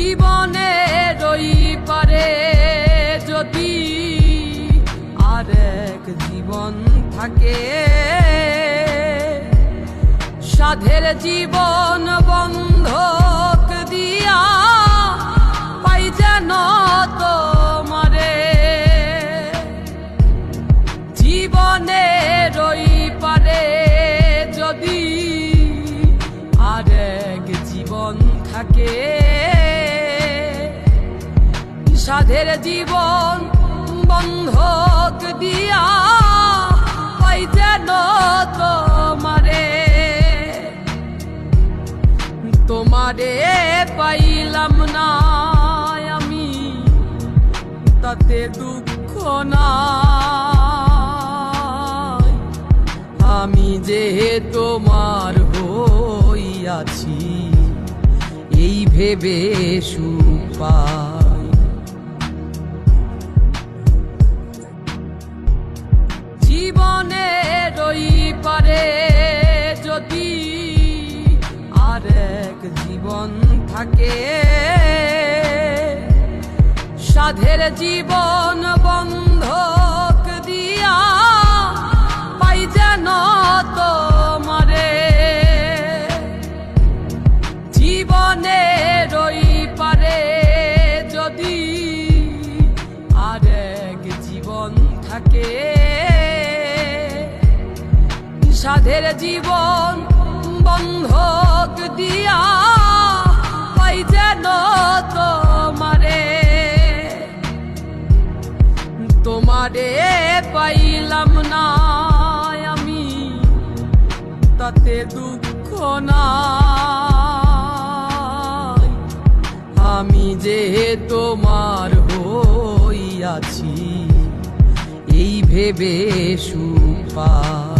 জীবনে রই পারে যদি আরেক জীবন থাকে। সাধের জীবন বন্ধক সাধের জীবন বন্ধক দিয়া পাই যেন তোমারে। তোমারে পাইলাম না আমি, তাতে দুঃখ নাই। আমি যে তোমার হইয়াছি, এই ভেবে সুপাই জীবন থাকে। সাধের জীবন বন্ধক দিয়া পাই যদি থাকে। সাধের জীবন বন্ধক দিয়া যেন তোমারে তোমারে পাইলাম না আমি, তাতে দুঃখ নাই। আমি যে তোমার হইয়াছি, এই ভেবে সুপাই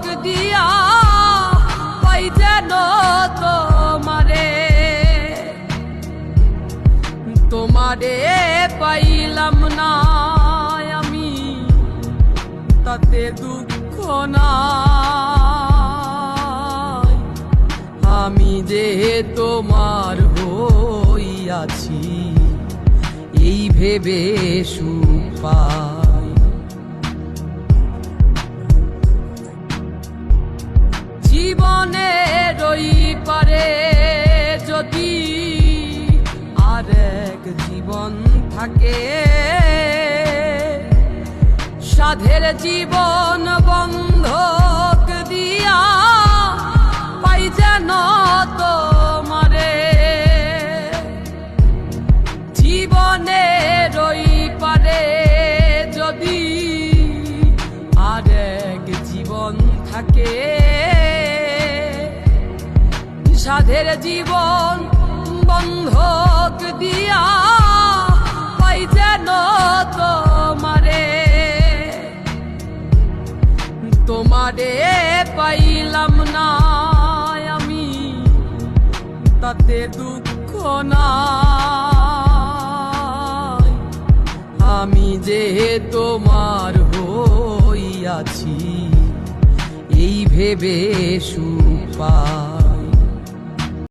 বন্ধক দিয়া পাই যেন তোমারে। তোমারে পাইলাম না আমি, তাতে দুঃখ নাই। আমি যে তোমার হইয়াছি, এই ভেবে সুপাই এক জীবন থাকে। সাধের জীবন বন্ধক দিয়া যদি থাকে। সাধের জীবন বন্ধক তাতে দুঃখ নাই। আমি যে তোমার হইয়াছি এই ভেবে সুপা